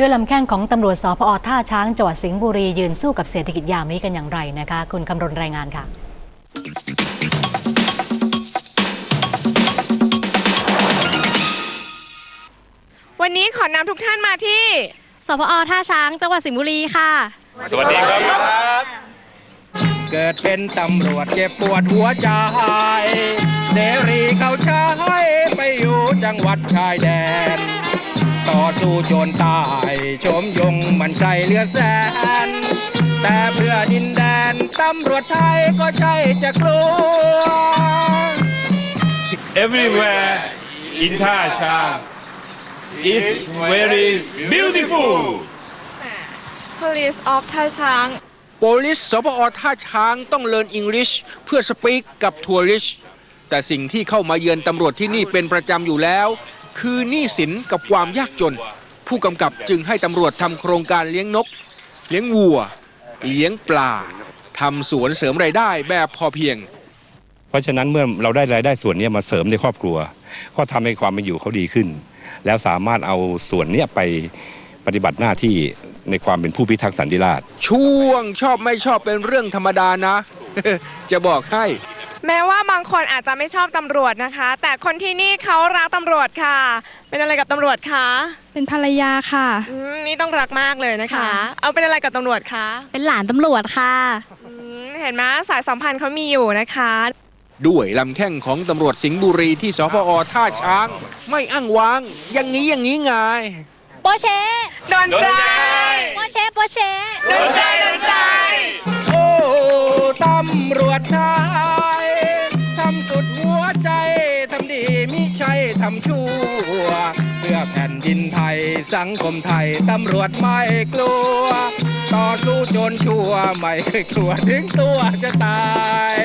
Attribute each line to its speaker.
Speaker 1: ด้วยลำแข้งของตำรวจสพอท่าช้างจังหวัดสิงห์บุรียืนสู้กับเศรษฐกิจยามนี้กันอย่างไรนะคะ คุณคำรณรายงานค่ะ
Speaker 2: วันนี้ขอนำทุกท่านมาที่
Speaker 3: สพอท่าช้างจังหวัดสิงห์บุรีค่ะ
Speaker 4: สวัสดีครับ
Speaker 5: เกิดเป็นตำรวจเจ็บปวดหัวใจเสรีเขาใช้ไปอยู่จังหวัดชายแดนต่อ สู้โจรตายชมยงมันใจเหลือแสน แต่เพื่อดินแดนตำรวจไทยก็ใช่จะกลัว
Speaker 4: everywhere in Tha Chang is very beautiful
Speaker 2: Police of ท่าช้าง
Speaker 5: โปลิสสปอท่าช้างต้องเรียนอังกฤษเพื่อสปีกกับทัวริชแต่สิ่งที่เข้ามาเยือนตำรวจที่นี่เป็นประจำอยู่แล้ว คือหนี้สินกับความยากจน ผู้กำกับจึงให้ตำรวจทำโครงการเลี้ยงนก เลี้ยงวัว เลี้ยงปลาทำสวนเสริมรายได้แบบพอเพียง
Speaker 6: เพราะฉะนั้นเมื่อเราได้รายได้ส่วนนี้มาเสริมในครอบครัว ก็ทำให้ความเป็นอยู่เขาดีขึ้น แล้วสามารถเอาส่วนเนี้ยไปปฏิบัติหน้าที่ในความเป็นผู้พิทักษ์สันติราษฎร์
Speaker 5: ช่วงชอบไม่ชอบเป็นเรื่องธรรมดานะ จะบอกให้
Speaker 2: แม้ว่าบางคนอาจจะไม่ชอบตำรวจนะคะ แต่คนที่นี่เขารักตำรวจค่ะ เป็นอะไรกับตำรวจคะ
Speaker 3: เป็นภรรยาค่ะ
Speaker 2: อืมนี่ต้องรักมากเลยนะคะ
Speaker 3: ค่ะ
Speaker 2: เอาเป็นอะไรกับตำรวจคะ
Speaker 3: เป็นหลานตำรวจค่ะ
Speaker 2: อืมเห็นไหมสายสัมพันธ์เขามีอยู่นะคะ
Speaker 5: ด้วยลำแข้งของตำรวจสิงห์บุรีที่สพอท่าช้าง ไม่อ้างว้าง อย่างนี้อย่างนี้ไง
Speaker 3: โปเช
Speaker 2: โดนใจ
Speaker 3: โปเชโปเช
Speaker 2: โดนใจโดนใจ
Speaker 5: โอ้ตำรวจไท ความชั่ว เพื่อแผ่นดินไทย สังคมไทย ตำรวจไม่กลัว ต่อสู้จนชั่ว ไม่เคยกลัวถึงตัวจะตาย